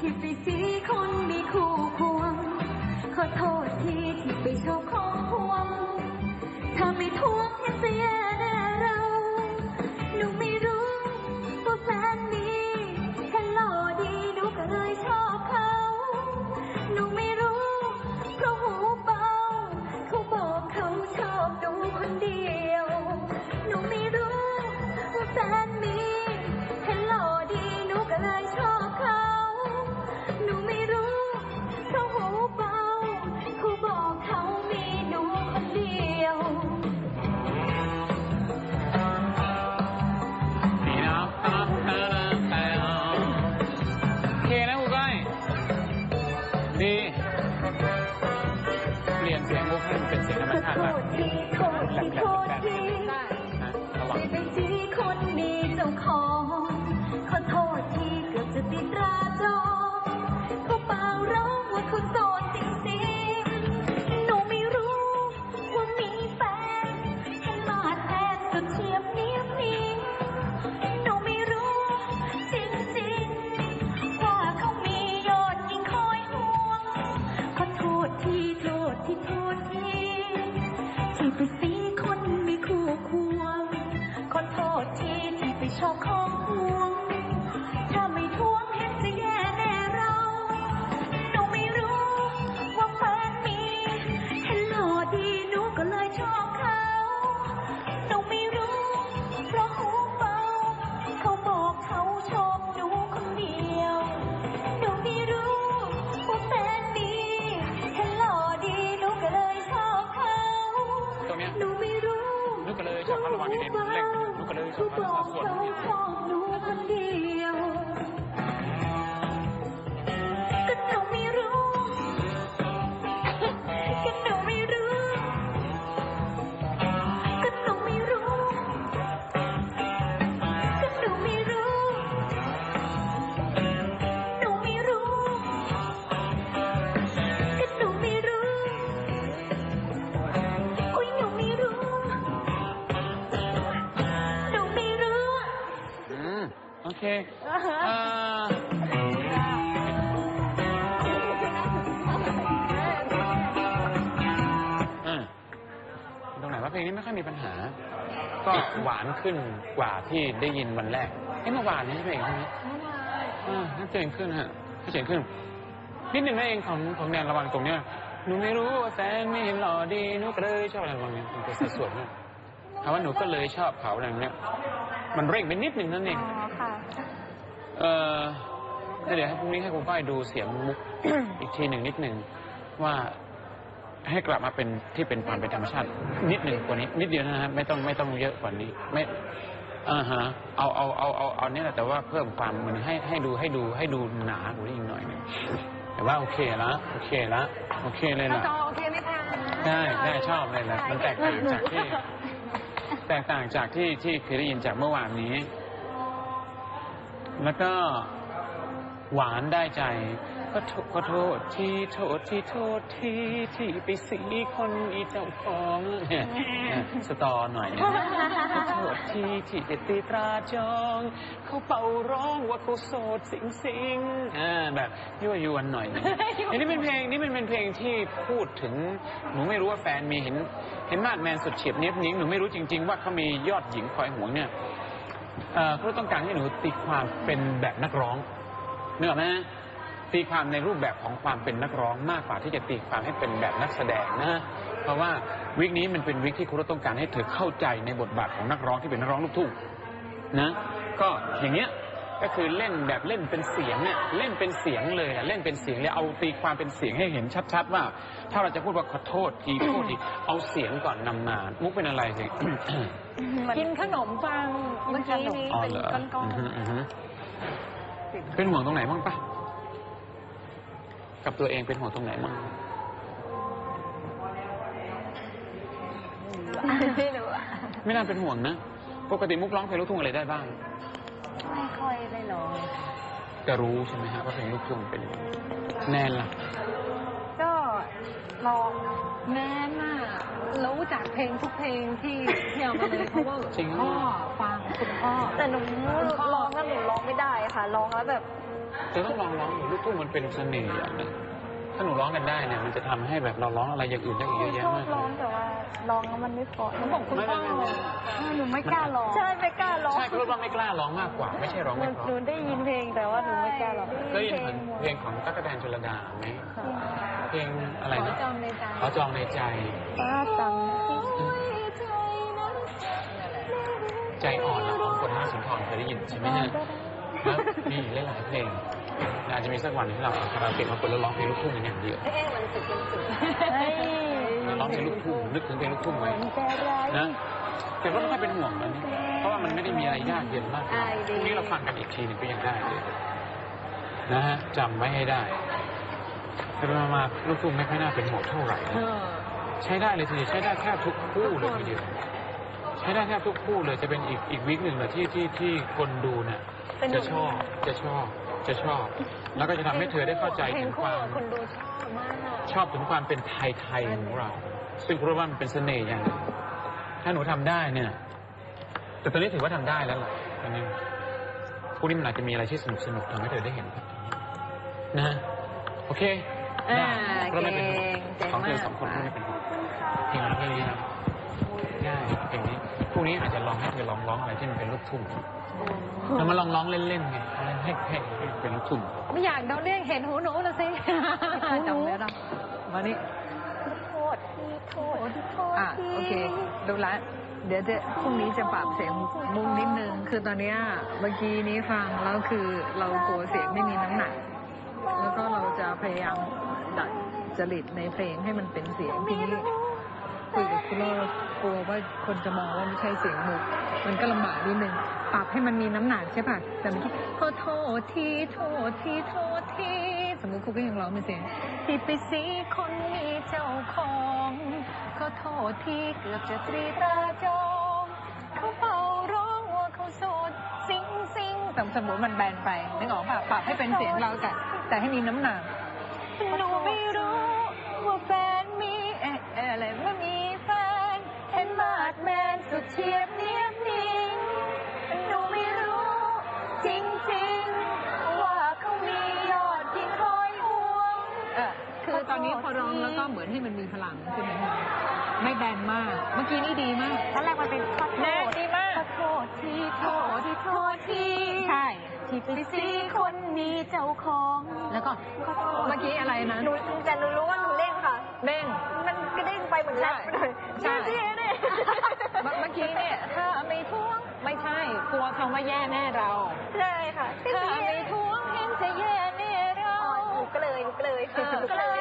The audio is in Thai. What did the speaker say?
ที่ไปสีคนมีคู่ควง ขอโทษทีที่ไปชอบของพวง ถ้าไม่ทวงยังจะแย่ มีเจ้าของขอ เอออะตรงไหนว่าเพลงนี้ไม่ค่อยมีปัญหา ก็หวานขึ้นกว่าที่ได้ยินวันแรกเอ้เมื่อวานนี้ใช่ไหมเองใช่ไหมอ่าน่าจะเองขึ้นฮะน่าจะเองขึ้น นิดหนึ่งนั่นเองของของแนนระวังตรงเนี้ยหนูไม่รู้ว่าแฟนไม่เห็นหล่อดีหนูก็เลยชอบอะไรระวังเนี่ยมันเป็นสัดส่วนเนี่ยคำว่าหนูก็เลยชอบเขาอะไรอย่างเงี้ยมันเร่งไปนิดหนึ่งนั่นเอง อ๋อ เออแล้วเดี๋ยวให้พรุ่งนี้ให้คุณก้อยดูเสียงมุก อีกทีหนึ่งนิดหนึ่งว่าให้กลับมาเป็นที่เป็นความเป็นธรรมชาติ นิดหนึ่งกว่านี้ นิดเดียวนะฮะไม่ต้องไม่ต้องเยอะกว่านี้ ไม่อ่าฮะเอาเอาเอาเอาเอาเนี่ยแหละแต่ว่าเพิ่มความมันให้ให้ดูให้ดูให้ดูหนากว่านี้อีกหน่อยหนึงแต่ว่าโอเคละโอเคละโอเคเลยน้องล่ะ จอโอเคไหมคะได้ได้ชอบเลยแหละมันแตกต่างจากที่ แตกต่างจากที่ที่เคยได้ยินจากเมื่อวานนี้ แล้วก็หวานได้ใจก็โทษขอโทษที่โทษที่โทษที่ที่ไปสีคนอีเจ้าของเนี่ยสตอหน่อยนะขอโทษที่ที่ไปตีตราจอง เขาเป่าร้องว่าเขาโสดสิงสิงอ่าแบบยั่วยวนหน่อยนะอันนี้เป็นเพลงนี่มันเป็นเพลงที่พูดถึงหนูไม่รู้ว่าแฟนมีเห็น เห็นมาดแมนสุดเฉียบเนียบนิ้งหนูไม่รู้จริง ๆ ว่าเขามียอดหญิงคอยหวงเนี่ย เอ่อเขาต้องการให้หนูตีความเป็นแบบนักร้องเนื้อไหมตีความในรูปแบบของความเป็นนักร้องมากกว่าที่จะตีความให้เป็นแบบนักแสดงนะเพราะว่าวิกนี้มันเป็นวิกที่ครูต้องการให้เธอเข้าใจในบทบาทของนักร้องที่เป็นนักร้องลูกทุ่งนะ ก็อย่างเงี้ย ก็คือเล่นแบบเล่นเป็นเสียงเนี่ยเล่นเป็นเสียงเลยอะเล่นเป็นเสียงเลยเอาตีความเป็นเสียงให้เห็นชัด ๆ ว่า ถ้าเราจะพูดว่าขอโทษทีโทษทีเอาเสียงก่อนนำมามุกเป็นอะไรสิ กินขนมปังเมื่อกี้นี้อ๋อเป็นเหรอก้อนอือฮึอือฮึเป็นห่วงตรงไหนบ้างปะกับตัวเองเป็นห่วงตรงไหนบ้างๆไม่รู้อะไม่น่าเป็นห่วงนะ ปกติมุกร้องเพลงลูกทุ่งอะไรได้บ้าง ไม่ค่อยได้ร้องจะรู้ใช่ไหมฮะว่าเพลงลูกทุ่งเป็นยังไงแน่นล่ะ ก็ลองแน่น่ะรู้จักเพลงทุกเพลงที่ที่เอามาเลยเพราะว่าจริงเหรอ พ่อฟังคุณพ่อ แต่หนูคุณพ่อร้องกันหนูร้องไม่ได้ค่ะ ร้องแล้วแบบเธอต้องลองร้องดูลูกทุ่งมันเป็นเสน่ห์อย่างหนึง ถ้าหนูร้องกันได้เนี่ยมันจะทำให้แบบเราร้องอะไรอย่างอื่นได้อีกเยอะแยะชอบมากเลร้องยแต่ว่าร้องแล้วมันไม่เพราะหนูบอกคุณไม่พ่อไม่ไม่ หนูไม่กล้าร้องใช่ไม่กล้าร้องใช่เพราะว่าไม่กล้าร้องมากกว่า ไม่ใช่ร้องหนูไม่เพหนูราะได้ยินเพลงแต่ว่าหนูไม่กล้าร้องเคยยินเพลงของตั๊กกะแตนชลดาไหมเพลงอะไรขอนะจองในใจขอจองในใจ ป้าตังใจอ่อนละของคนหน้าสุนทรเคยได้ยินใช่ไหมเนี่ยแล้วมีหลายๆเพลง อาจจะมีสักวันที่เราเอาคาราโอเกะมาเปิดแล้วร้องเพลงลูกทุ่งกันอย่างเดียวเอ๊ะมันสุดมันสุดเฮ้ยแล้วร้องเพลงลูกทุ่งนึกถึงเพลงลูกทุ่งไว้นะแต่ก็ไม่ค่อยเป็นห่วงมันเพราะว่ามันไม่ได้มีอะไรยากเย็นมากพรุ่งนี้เราฟังกันอีกทีหนึงก็ยังได้เลยนะฮะจำไว้ให้ได้แต่มามาลูกทุ่งไม่ค่อยน่าเป็นห่วงเท่าไหร่นะเออใช้ได้เลยทีเดียวใช้ได้แทบทุกคู่เลยทีเดียวใช้ได้แทบทุกคู่เลยจะเป็นอีกอีกวิกหนึ่งเลยที่ที่ที่คนดูเนี่ยจะชอบจะชอบ จะชอบ แล้วก็จะทำให้เธอได้เข้าใจเพลถึงงคคู่วามคนดูชอบมากชอบถึงความเป็นไทยไทยของเรา ซึ่งเพราะว่ามันเป็นเสน่ห์อย่างหนึ่งถ้าหนูทำได้เนี่ย แต่ตอนนี้ถือว่าทำได้แล้วล่ะตอนนี้พรุ่งนี้มันอาจจะมีอะไรที่สนุกสนุกๆทำให้เธอได้เห็นครับนะ โอเคอ่าได้ก็ไม่เป็นห่วงเก่งของเธอเก่งมากสองคนก็ไม่เป็นห่วงเพลงนี้เพลงนี้นะง่ายเพลงนี้ พรุ่งนี้อาจจะลองให้เธอลองร้องอะไรที่มันเป็นลูกทุ่งแล้วมาลองร้องเล่นๆไงให้ให้ให้เป็นลูกทุ่งไม่อยากโดนเรียกเห็นหูหนูละสิจำได้หรอมานี่โทษทีโทษทีโทษอะทีโอเคดูละเดี๋ยวจะพรุ่งนี้จะปรับเสียงมุมนิดนึง คือตอนเนี้ยเมื่อกี้นี้ฟังแล้วคือเรากลัวเสียงไม่มีน้ำหนัก แล้วก็เราจะพยายามดัดจริตในเพลงให้มันเป็นเสียงทีนี้ คุยกับคุณโลกลัวว่าคนจะมองว่าไม่ใช่เสียงมุกมันก็ลำบากนิดนึงปรับให้มันมีน้ำหนักใช่ป่ะแต่เมื่อกี้ขอโทษทีโทษทีโทษทีสมมติครูก็ยังร้องเป็นเสียงที่ไปสีคนมีเจ้าของขอโทษทีเกือบจะตรีตราจองเขาเป่าร้องว่าเขาโสดซิงซิงแต่สมมติมันแบนไปนึกออกป่ะปรับให้เป็นเสียงเราแต่แต่ให้มีน้ำหนักหนูไม่รู้ เฉียบเนียบนิ่งหนูไม่รู้ จริงๆ ว่าเขามียอดที่คอยห่วง เออคือตอนนี้พอร้องแล้วก็เหมือนให้มันมีพลังขึ้นมาหน่อยไม่แบนมาก เมื่อกี้นี่ดีมากตอนแรกมันเป็นขอโทแน่ษดีมากขอโทษทีโทษทีโทษทีใช่ที่ไปสีคนมีเจ้าของ แล้วก็เมื่อกี้อะไรนะหนูแต่หนูรู้ว่าหนูเล่นค่ะเด้งมันก็เด้งไปเหมือนแรปไปเลยใช่เจ๊ๆเนี่ย เมื่อเมื่อกี้เนี่ยถ้าไม่ท้วงไม่ใช่กลัวคำว่าแย่แน่เราใช่ค่ะถ้าไม่ท้วงเห็นจะแย่แน่เราอ๋อหนูก็เลยหนูก็เลยหนูก็เลย